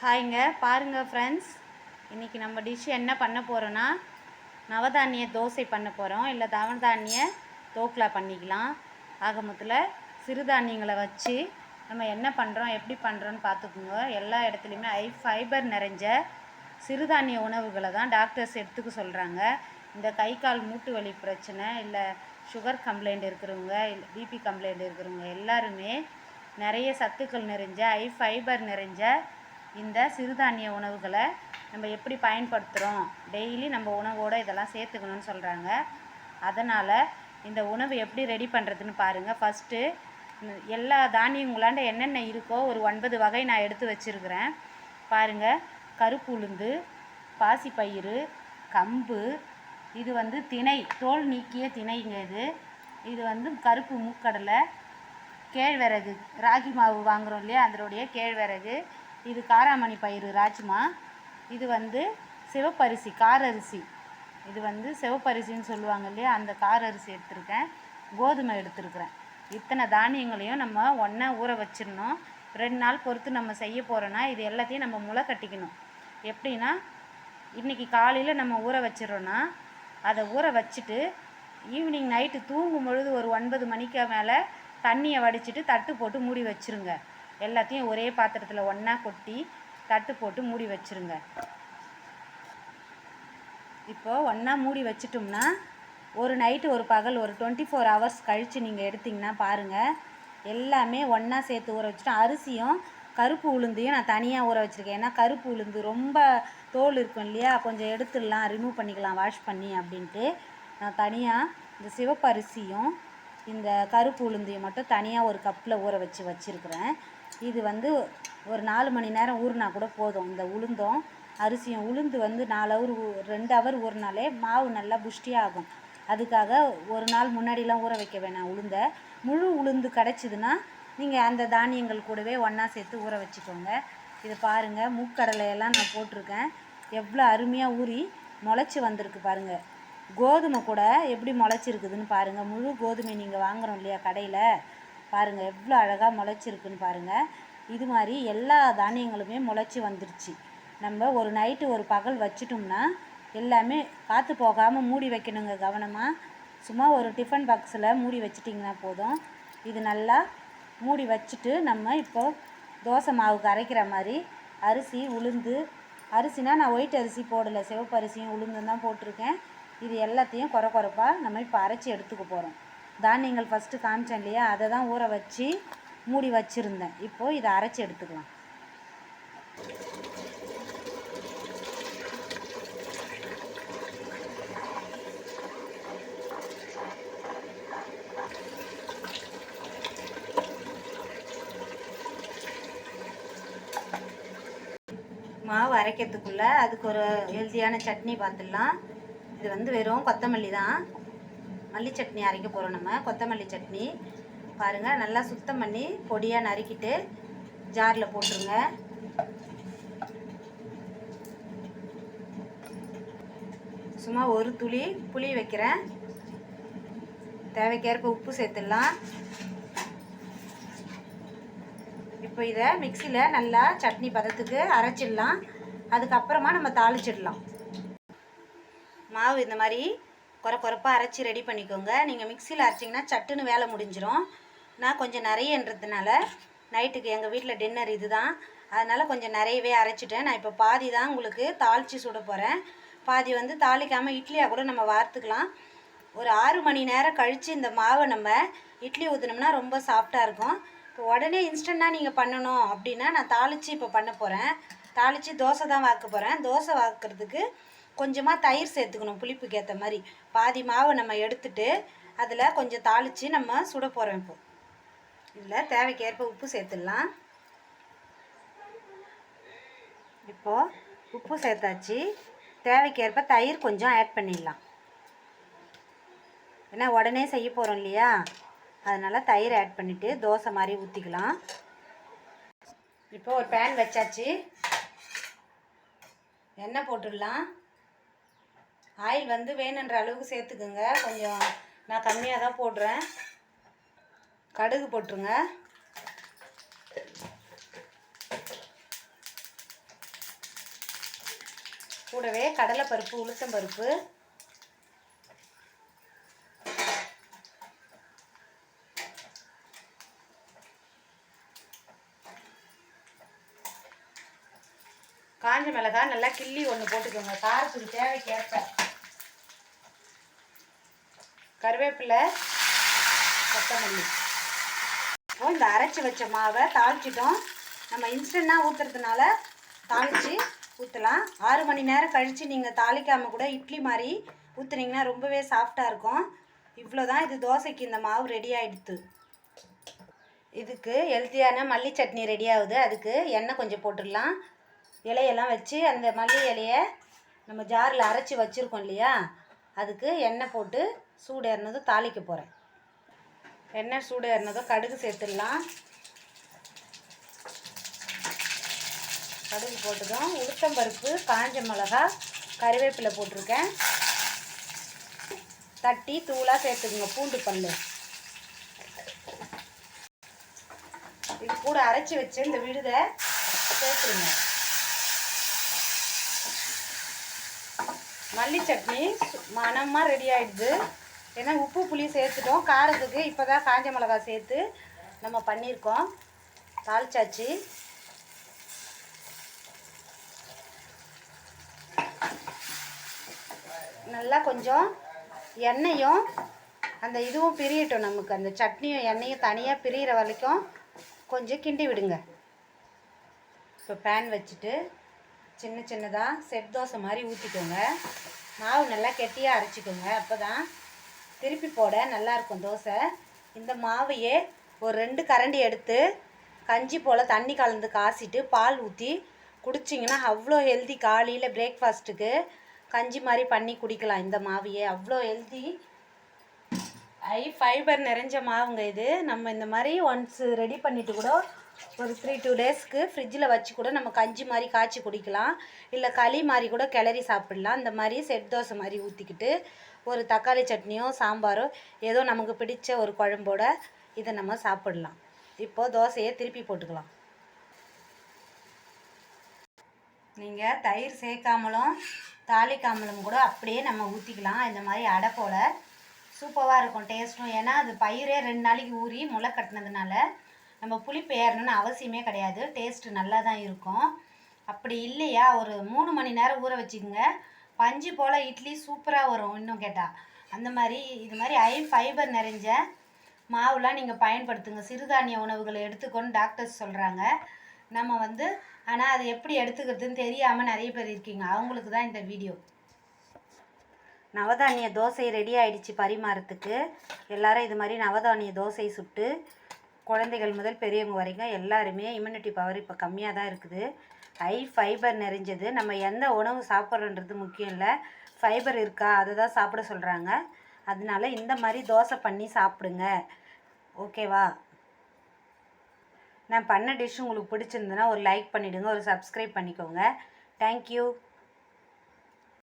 ஹாய்ங்க பாருங்கள் ஃப்ரெண்ட்ஸ் இன்றைக்கி நம்ம டிஷ் என்ன பண்ண போகிறோன்னா நவதானிய தோசை பண்ண போகிறோம் இல்லை தவதானிய தோக்கில் பண்ணிக்கலாம். ஆக மொத்தத்தில் சிறுதானியங்களை வச்சு நம்ம என்ன பண்ணுறோம் எப்படி பண்ணுறோன்னு பார்த்துக்குங்க. எல்லா இடத்துலையுமே ஐ ஃபைபர் நிறைஞ்ச சிறுதானிய உணவுகளை தான் டாக்டர்ஸ் எடுத்துக்க சொல்கிறாங்க இந்த கை கால் மூட்டு வலி பிரச்சனை இல்லை சுகர் கம்ப்ளைண்ட் இருக்கிறவங்க இல்லை பிபி கம்ப்ளைண்ட் இருக்கிறவங்க எல்லாருமே நிறைய சத்துக்கள் நிறைஞ்ச ஐ ஃபைபர் நிறைஞ்ச இந்த சிறுதானிய உணவுகளை நம்ம எப்படி பயன்படுத்துகிறோம் டெய்லி நம்ம உணவோடு இதெல்லாம் சேர்த்துக்கணும்னு சொல்கிறாங்க அதனால் இந்த உணவு எப்படி ரெடி பண்ணுறதுன்னு பாருங்கள் ஃபஸ்ட்டு எல்லா தானியங்களாண்ட என்னென்ன இருக்கோ ஒரு ஒன்பது வகை நான் எடுத்து வச்சுருக்கிறேன். பாருங்கள் கருப்பு உளுந்து பாசிப்பயிறு கம்பு இது வந்து திணை தோல் நீக்கிய திணைங்க இது. இது வந்து கருப்பு மூக்கடலை கேழ்வரகு ராகி மாவு வாங்குறோம் இல்லையா? அதனுடைய கேழ்வரகு இது காராமணி பயிறு ராஜ்மா. இது வந்து சிவப்பரிசி காரரிசி. இது வந்து சிவப்பரிசின்னு சொல்லுவாங்க இல்லையா? அந்த காரரிசி எடுத்திருக்கேன். கோதுமை எடுத்திருக்கிறேன். இத்தனை தானியங்களையும் நம்ம ஒன்றா ஊற வச்சிடணும். ரெண்டு நாள் பொறுத்து நம்ம செய்ய போகிறோன்னா இது எல்லாத்தையும் நம்ம முளை கட்டிக்கணும். எப்படின்னா இன்றைக்கி காலையில் நம்ம ஊற வச்சிடறோன்னா அதை ஊற வச்சுட்டு ஈவினிங் நைட்டு தூங்கும் பொழுது ஒரு ஒன்பது மணிக்கு மேலே தண்ணியை வடிச்சிட்டு தட்டு போட்டு மூடி வச்சுருங்க. எல்லாத்தையும் ஒரே பாத்திரத்தில் ஒன்றா கொட்டி தட்டு போட்டு மூடி வச்சுருங்க. இப்போது ஒன்றா மூடி வச்சிட்டோம்னா ஒரு நைட்டு ஒரு பகல் ஒரு டுவெண்ட்டி ஃபோர் ஹவர்ஸ் கழித்து நீங்கள் எடுத்திங்கன்னா பாருங்கள் எல்லாமே ஒன்றா சேர்த்து ஊற வச்சுட்டோம் அரிசியும் கருப்பு உளுந்தையும் நான் தனியாக ஊற வச்சுருக்கேன். ஏன்னா கருப்பு உளுந்து ரொம்ப தோல் இருக்கும் இல்லையா? கொஞ்சம் எடுத்துடலாம் ரிமூவ் பண்ணிக்கலாம் வாஷ் பண்ணி அப்படின்ட்டு நான் தனியாக இந்த சிவப்பு அரிசியும் இந்த கருப்பு உளுந்தையும் மட்டும் தனியாக ஒரு கப்பில் ஊற வச்சு வச்சுருக்குறேன். இது வந்து ஒரு நாலு மணி நேரம் ஊறினா கூட போதும். இந்த உளுந்தும் அரிசியும் உளுந்து வந்து நாலு அவர் ரெண்டு ஹவர் ஊறினாலே மாவு நல்லா புஷ்டியாகும் அதுக்காக ஒரு நாள் முன்னாடிலாம் ஊற வைக்க வேணாம் உளுந்தை. முழு உளுந்து கிடச்சிதுன்னா நீங்கள் அந்த தானியங்கள் கூடவே ஒன்றா சேர்த்து ஊற வச்சுக்கோங்க. இது பாருங்கள் மூக்கடலையெல்லாம் நான் போட்டிருக்கேன். எவ்வளோ அருமையாக ஊறி முளைச்சி வந்திருக்கு பாருங்கள் கோதுமை கூட எப்படி முளைச்சிருக்குதுன்னு பாருங்கள் முழு கோதுமை நீங்கள் வாங்குகிறோம் இல்லையா கடையில்? பாருங்கள் எவ்வளோ அழகாக முளைச்சிருக்குன்னு பாருங்கள் இது மாதிரி எல்லா தானியங்களுமே முளைச்சி வந்துருச்சு நம்ம ஒரு நைட்டு ஒரு பகல் வச்சிட்டோம்னா எல்லாமே காற்று போகாமல் மூடி வைக்கணுங்க கவனமாக சும்மா ஒரு டிஃபன் பாக்ஸில் மூடி வச்சிட்டிங்கன்னா போதும். இது நல்லா மூடி வச்சுட்டு நம்ம இப்போ தோசை மாவுக்கு அரைக்கிற மாதிரி அரிசி உளுந்து. அரிசினா நான் ஒயிட் அரிசி போடலை சிவப்பு அரிசியும் உளுந்தும் தான் போட்டிருக்கேன். இது எல்லாத்தையும் குறை குறைப்பாக நம்ம இப்போ அரைச்சி எடுத்துக்க போகிறோம் தானியங்கள் ஃபஸ்ட்டு காமிச்சேன் இல்லையா? அதை தான் ஊற வச்சு மூடி வச்சுருந்தேன். இப்போது இதை அரைச்சி எடுத்துக்கலாம். மாவு அரைக்கிறதுக்குள்ளே அதுக்கு ஒரு ஹெல்த்தியான சட்னி பார்த்துடலாம். இது வந்து வெறும் கொத்தமல்லி தான். மல்லி சட்னி அரைக்க போகிறோம் நம்ம கொத்தமல்லி சட்னி. பாருங்கள் நல்லா சுத்தம் பண்ணி பொடியாக நறுக்கிட்டு ஜாரில் போட்டுருங்க. சும்மா ஒரு துளி புளி வைக்கிறேன். தேவைக்கேற்ப உப்பு சேர்த்துடலாம். இப்போ இதை மிக்சியில் நல்லா சட்னி பதத்துக்கு அரைச்சிடலாம். அதுக்கப்புறமா நம்ம தாளிச்சிடலாம். மாவு இந்த மாதிரி குறை குறைப்பாக அரைச்சி ரெடி பண்ணிக்கோங்க. நீங்கள் மிக்சியில் அரைச்சிங்கன்னா சட்டுன்னு வேலை முடிஞ்சிடும் நான் கொஞ்சம் நிறையன்றதுனால நைட்டுக்கு எங்கள் வீட்டில் டின்னர் இது தான் அதனால் கொஞ்சம் நிறையவே அரைச்சிட்டேன். நான் இப்போ பாதி தான் உங்களுக்கு தாளித்து சுட போகிறேன் பாதி வந்து தாளிக்காமல் இட்லியாக கூட நம்ம வார்த்துக்கலாம். ஒரு ஆறு மணி நேரம் கழித்து இந்த மாவை நம்ம இட்லி ஊற்றினோம்னா ரொம்ப சாஃப்டாக இருக்கும். இப்போ உடனே இன்ஸ்டண்ட்டாக நீங்கள் பண்ணணும் அப்படின்னா நான் தாளித்து இப்போ பண்ண போகிறேன் தாளித்து தோசை தான் வாக்க போகிறேன் தோசை வாக்குறதுக்கு கொஞ்சமாக தயிர் சேர்த்துக்கணும் புளிப்புக்கு ஏற்ற மாதிரி. பாதி மாவை நம்ம எடுத்துட்டு அதில் கொஞ்சம் தாளித்து நம்ம சுட போகிறோம் இப்போ. இதில் தேவைக்கேற்ப உப்பு சேர்த்துடலாம். இப்போது உப்பு சேர்த்தாச்சு. தேவைக்கேற்ப தயிர் கொஞ்சம் ஆட் பண்ணிடலாம். ஏன்னா உடனே செய்ய போகிறோம் இல்லையா? அதனால் தயிர் ஆட் பண்ணிவிட்டு தோசை மாதிரி ஊற்றிக்கலாம் இப்போ ஒரு பேன் வச்சாச்சு. எண்ணெய் போட்டுடலாம். ஆயில் வந்து வேணுன்ற அளவுக்கு சேர்த்துக்குங்க. கொஞ்சம் நான் கம்மியாக தான் போடுறேன். கடுகு போட்டுருங்க. கூடவே கடலைப்பருப்பு உளுத்தம்பருப்பு. காஞ்ச மிளகா நல்லா கிள்ளி ஒன்று போட்டுக்கோங்க. காரத்துக்கு தேவைக்கேற்ப. கருவேப்பிலை கொத்தமல்லி. இப்போ இந்த அரைச்சி வச்ச மாவை தாளிச்சிட்டோம். நம்ம இன்ஸ்டண்ட்டாக ஊற்றுறதுனால தாளித்து ஊற்றலாம் ஆறு மணி நேரம் கழித்து நீங்கள் தாளிக்காமல் கூட இட்லி மாதிரி ஊற்றுனீங்கன்னா ரொம்பவே சாஃப்டாக இருக்கும். இவ்வளோ தான் இது தோசைக்கு இந்த மாவு ரெடி ஆகிடுது இதுக்கு ஹெல்த்தியான மல்லி சட்னி ரெடி ஆகுது. அதுக்கு எண்ணெய் கொஞ்சம் போட்டுடலாம். இலையெல்லாம் வச்சு அந்த மல்லி இலையை நம்ம ஜாரில் அரைச்சி வச்சுருக்கோம் இல்லையா? அதுக்கு எண்ணெய் போட்டு சூடு ஏறினதும் தாளிக்க போகிறேன் எண்ணெய் சூடு ஏறினதும் கடுகு சேர்த்துடலாம். கடுகு போட்டதும் உளுத்தம்பருப்பு காஞ்ச மிளகா கறிவேப்பிலை போட்டிருக்கேன். தட்டி தூளாக சேர்த்துக்குங்க பூண்டு பல் இது கூட அரைச்சி வச்சு இந்த விழுதை சேர்த்துருங்க. மல்லி சட்னி மனமாக ரெடி ஆயிடுது. ஏன்னா உப்பு புளி சேர்த்துட்டோம் காரத்துக்கு இப்போ தான் காஞ்ச மிளகாய் சேர்த்து நம்ம பண்ணியிருக்கோம். தாளிச்சாச்சு. நல்லா கொஞ்சம் எண்ணெயும் அந்த இதுவும் பிரியட்டும் நமக்கு. அந்த சட்னியும் எண்ணெயும் தனியாக பிரியிற வரைக்கும் கொஞ்சம் கிண்டி விடுங்க. இப்போ பேன் வச்சுட்டு சின்ன சின்னதாக செட் தோசை மாதிரி ஊற்றிக்கோங்க மாவு நல்லா கெட்டியாக அரைச்சிக்கோங்க. அப்போ தான் திருப்பி போட நல்லாயிருக்கும் தோசை. இந்த மாவையே ஒரு ரெண்டு கரண்டி எடுத்து கஞ்சி போல் தண்ணி கலந்து காசிட்டு பால் ஊற்றி குடிச்சிங்கன்னா அவ்வளோ ஹெல்தி காலையில் பிரேக்ஃபாஸ்ட்டுக்கு கஞ்சி மாதிரி பண்ணி குடிக்கலாம் இந்த மாவையே. அவ்வளோ ஹெல்தி ஐ ஃபைபர் நிறைஞ்ச மாவுங்க இது. நம்ம இந்த மாதிரி ஒன்ஸ் ரெடி பண்ணிவிட்டு கூட ஒரு த்ரீ டூ டேஸ்க்கு ஃப்ரிட்ஜில் வச்சு கூட நம்ம கஞ்சி மாதிரி காய்ச்சி குடிக்கலாம். இல்லை களி மாதிரி கூட கிளறி சாப்பிடலாம். இந்த மாதிரி செட் தோசை மாதிரி ஊற்றிக்கிட்டு ஒரு தக்காளி சட்னியோ சாம்பாரோ ஏதோ நமக்கு பிடிச்ச ஒரு குழம்போட இதை நம்ம சாப்பிடலாம். இப்போது தோசையை திருப்பி போட்டுக்கலாம். நீங்கள் தயிர் சேர்க்காமலும் தாளிக்காமலும் கூட அப்படியே நம்ம ஊற்றிக்கலாம் இந்த மாதிரி அடை போல் சூப்பராக இருக்கும் டேஸ்ட்டும். ஏன்னா அது பயிரே ரெண்டு நாளைக்கு ஊறி முளை கட்டினதுனால நம்ம புளிப்பு ஏறணும்னு அவசியமே கிடையாது. டேஸ்ட்டு நல்லா தான் இருக்கும். அப்படி இல்லையா? ஒரு மூணு மணி நேரம் ஊற வச்சுக்கோங்க. பஞ்சு போல் இட்லி சூப்பராக வரும் இன்னும் கேட்டால் அந்த மாதிரி இது மாதிரி ஹை ஃபைபர் நிறைஞ்ச மாவுலாம் நீங்கள் பயன்படுத்துங்க. சிறுதானிய உணவுகளை எடுத்துக்கொண்டு டாக்டர்ஸ் சொல்கிறாங்க நம்ம வந்து ஆனால் அது எப்படி எடுத்துக்கிறதுன்னு தெரியாமல் நிறைய பேர் இருக்கீங்க. அவங்களுக்கு தான் இந்த வீடியோ நவதானிய தோசை ரெடி ஆயிடுச்சு பரிமாறத்துக்கு. எல்லாரும் இது மாதிரி நவதானிய தோசை சுட்டு குழந்தைகள் முதல் பெரியவங்க வரைக்கும் எல்லாருமே இம்யூனிட்டி பவர் இப்போ கம்மியாக தான் இருக்குது. ஹை ஃபைபர் நிறைஞ்சது. நம்ம எந்த உணவு சாப்பிட்றன்றது முக்கியம் இல்லை. ஃபைபர் இருக்கா? அதை தான் சாப்பிட சொல்கிறாங்க அதனால இந்த மாதிரி தோசை பண்ணி சாப்பிடுங்க. ஓகேவா நான் பண்ண டிஷ் உங்களுக்கு பிடிச்சிருந்ததுன்னா ஒரு லைக் பண்ணிவிடுங்க ஒரு சப்ஸ்கிரைப் பண்ணிக்கோங்க. தேங்க்யூ